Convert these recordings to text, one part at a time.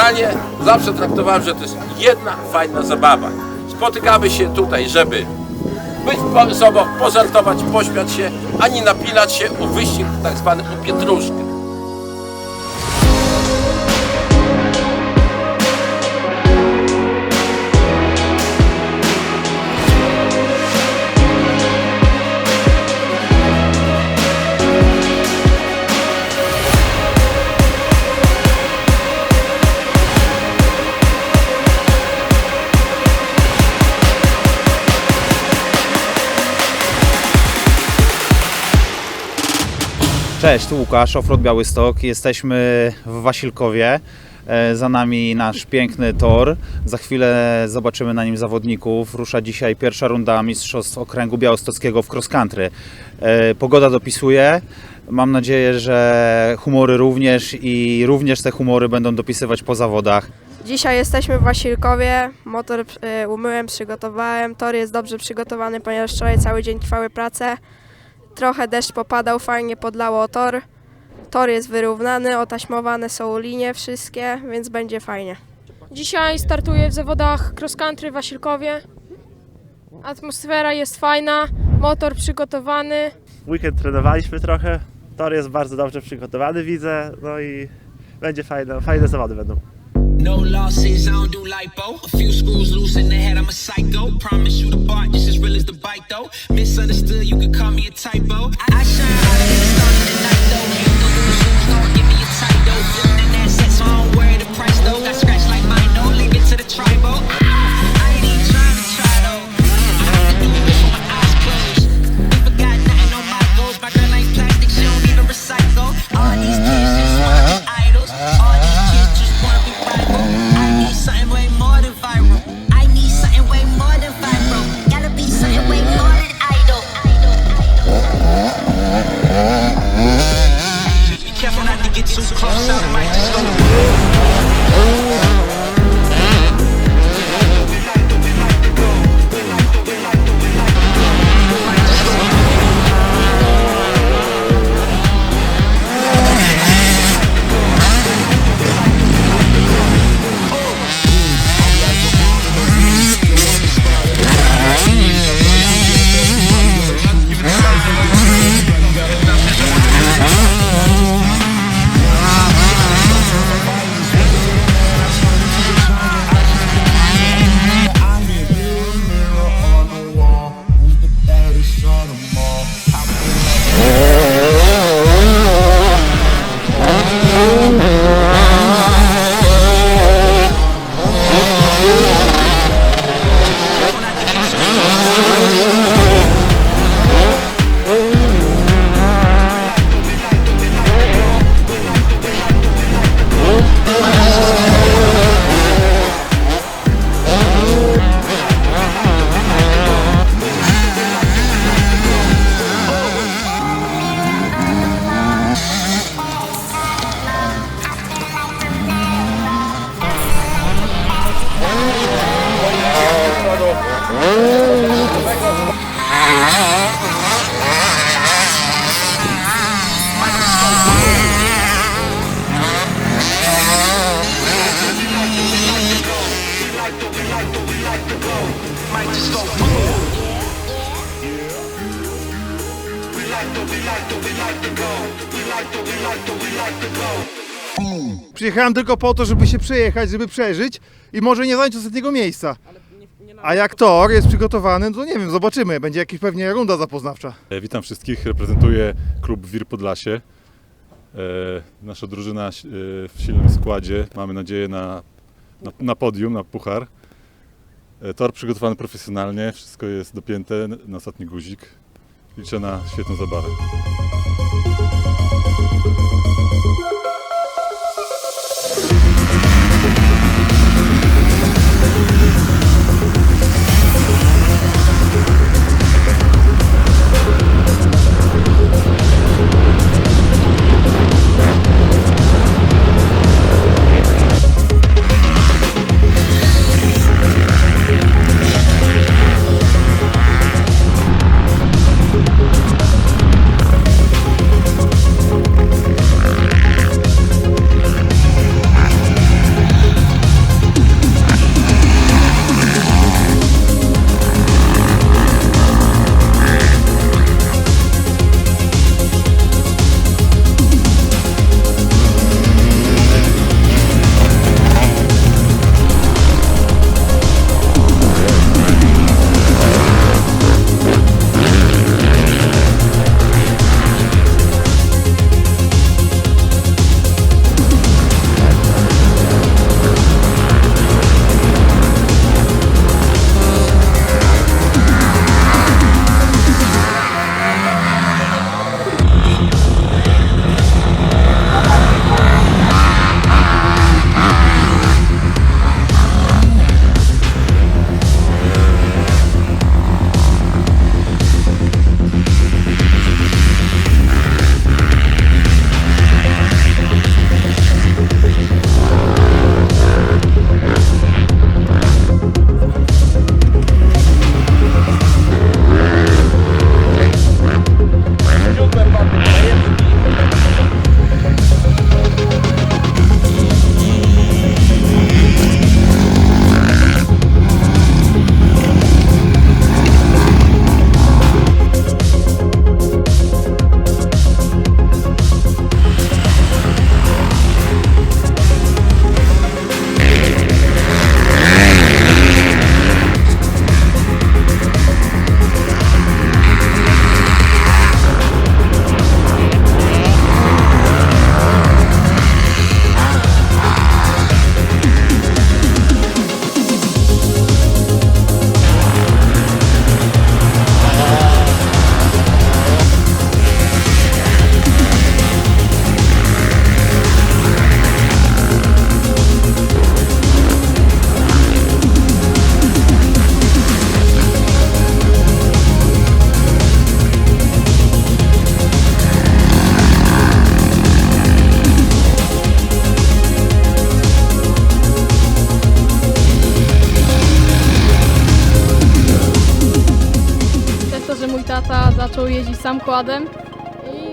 generalnie zawsze traktowałem, że to jest jedna fajna zabawa. Spotykamy się tutaj, żeby być po- sobą, pożartować, pośmiać się, ani napilać się o wyścig tak zwany o pietruszkę. Cześć, tu Łukasz, Offroad Białystok. Jesteśmy w Wasilkowie. E, Za nami nasz piękny tor. Za chwilę zobaczymy na nim zawodników. Rusza dzisiaj pierwsza runda Mistrzostw Okręgu Białostockiego w cross country. E, Pogoda dopisuje. Mam nadzieję, że humory również i również te humory będą dopisywać po zawodach. Dzisiaj jesteśmy w Wasilkowie. Motor e, umyłem, przygotowałem. Tor jest dobrze przygotowany, ponieważ wczoraj cały dzień trwały prace. Trochę deszcz popadał, fajnie podlało tor. Tor jest wyrównany, otaśmowane są linie wszystkie, więc będzie fajnie. Dzisiaj startuję w zawodach cross country w Wasilkowie. Atmosfera jest fajna, motor przygotowany. Weekend trenowaliśmy trochę. Tor jest bardzo dobrze przygotowany, widzę. No i będzie fajne, fajne zawody będą. No losses, I don't do lipo. A few screws loose in the head, I'm a psycho. Promise you the bar just as real as the bike though. Misunderstood, you could call me a typo. I, I shine hotter than the stars Go. Przyjechałem tylko po to, żeby się przejechać, żeby przeżyć i może nie zająć ostatniego miejsca. A jak tor jest przygotowany, no to nie wiem, zobaczymy. Będzie jakaś pewnie runda zapoznawcza. E, Witam wszystkich, reprezentuję klub Wir Podlasie. E, Nasza drużyna e, w silnym składzie, mamy nadzieję na, na, na podium, na puchar. E, Tor przygotowany profesjonalnie, wszystko jest dopięte na ostatni guzik. Liczę na świetną zabawę. Tata zaczął jeździć samochodem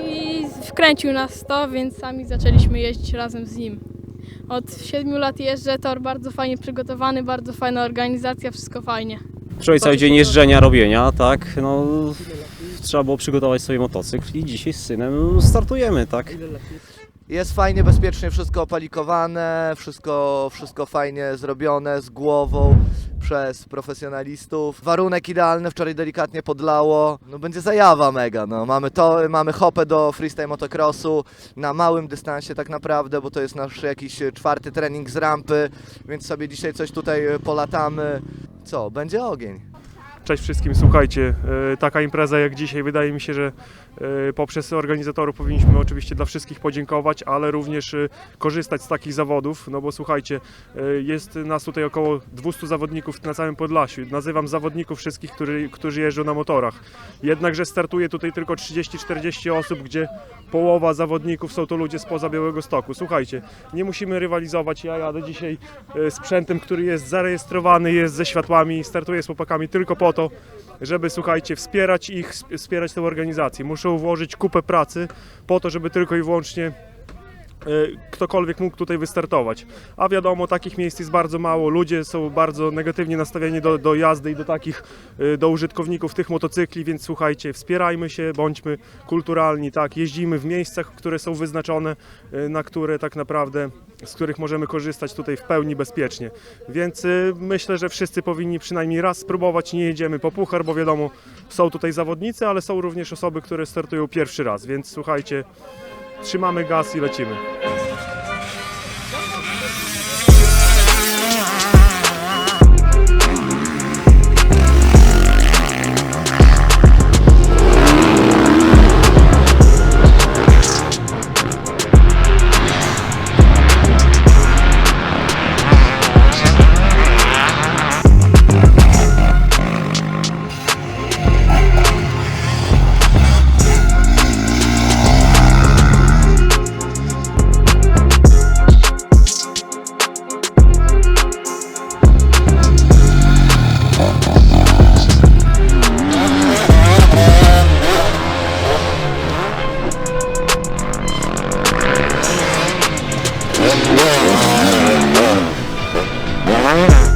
i wkręcił nas w to, więc sami zaczęliśmy jeździć razem z nim. Od 7 lat jeżdżę, tor bardzo fajnie przygotowany, bardzo fajna organizacja, wszystko fajnie. Wczoraj cały dzień jeżdżenia, robienia, tak, no trzeba było przygotować sobie motocykl i dzisiaj z synem startujemy, tak. Jest fajnie, bezpiecznie wszystko opalikowane, wszystko, wszystko fajnie zrobione z głową przez profesjonalistów. Warunek idealny, wczoraj delikatnie podlało. No będzie zajawa mega, no. Mamy to, mamy hopę do freestyle motocrossu na małym dystansie tak naprawdę, bo to jest nasz jakiś czwarty trening z rampy, więc sobie dzisiaj coś tutaj polatamy. Co, będzie ogień. Cześć wszystkim, słuchajcie, e, taka impreza jak dzisiaj, wydaje mi się, że e, poprzez organizatorów powinniśmy oczywiście dla wszystkich podziękować, ale również e, korzystać z takich zawodów, no bo słuchajcie, jest nas tutaj około 200 zawodników na całym Podlasiu. Nazywam zawodników wszystkich, którzy, którzy jeżdżą na motorach. Jednakże startuje tutaj tylko 30-40 osób, gdzie połowa zawodników są to ludzie spoza Białego Stoku. Słuchajcie, nie musimy rywalizować. Ja jadę dzisiaj sprzętem, który jest zarejestrowany, jest ze światłami, startuję z chłopakami tylko po to, żeby, słuchajcie, wspierać ich, sp- wspierać tę organizację. Muszą włożyć kupę pracy po to, żeby tylko i wyłącznie ktokolwiek mógł tutaj wystartować. A wiadomo, takich miejsc jest bardzo mało. Ludzie są bardzo negatywnie nastawieni do, do jazdy i do takich, e, do użytkowników tych motocykli, więc słuchajcie, wspierajmy się, bądźmy kulturalni, tak, jeździmy w miejscach, które są wyznaczone, e, na które tak naprawdę, z których możemy korzystać tutaj w pełni bezpiecznie. Więc myślę, że wszyscy powinni przynajmniej raz spróbować. Nie jedziemy po puchar, bo wiadomo, są tutaj zawodnicy, ale są również osoby, które startują pierwszy raz. Więc słuchajcie, trzymamy gaz i lecimy. Dzisiaj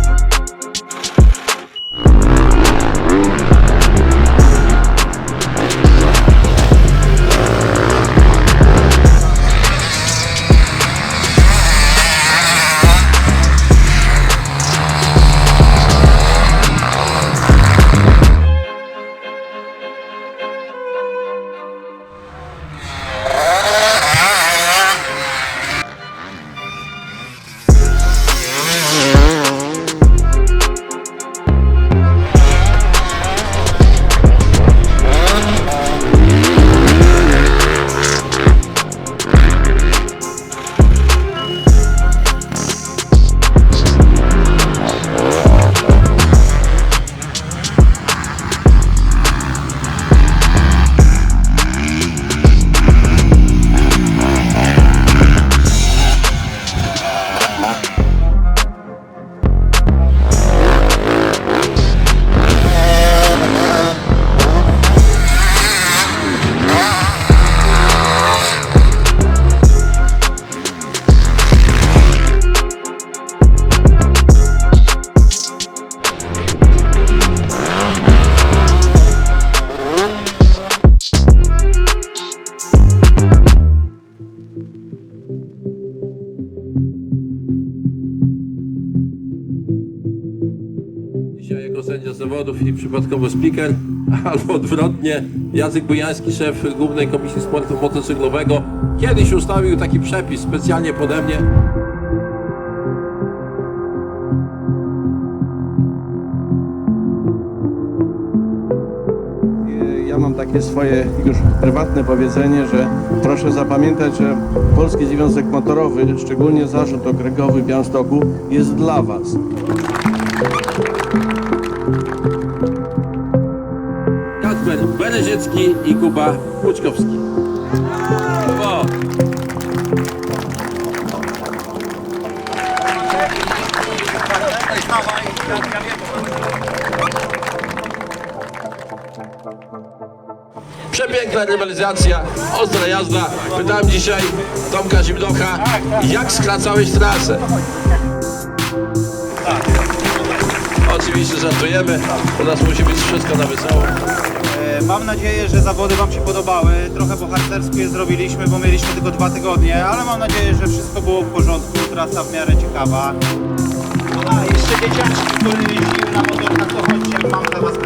przypadkowo speaker, albo odwrotnie, Jacek Bujański, szef Głównej Komisji Sportu Motocyklowego, kiedyś ustawił taki przepis specjalnie pode mnie. Ja mam takie swoje już prywatne powiedzenie, że proszę zapamiętać, że Polski Związek Motorowy, szczególnie Zarząd Okręgowy w Białymstoku jest dla Was. Bereziecki i Kuba Łuczkowski. O! Przepiękna rywalizacja, ostra jazda. Pytałem dzisiaj Tomka Zimnocha, jak skracałeś trasę? Oczywiście żartujemy, u nas musi być wszystko na wesoło. Mam nadzieję, że zawody Wam się podobały. Trochę po harcersku je zrobiliśmy, bo mieliśmy tylko dwa tygodnie, ale mam nadzieję, że wszystko było w porządku. Trasa w miarę ciekawa. A, jeszcze dzieciaczki, które jeździły na motorkach, to chodźcie, mam dla Was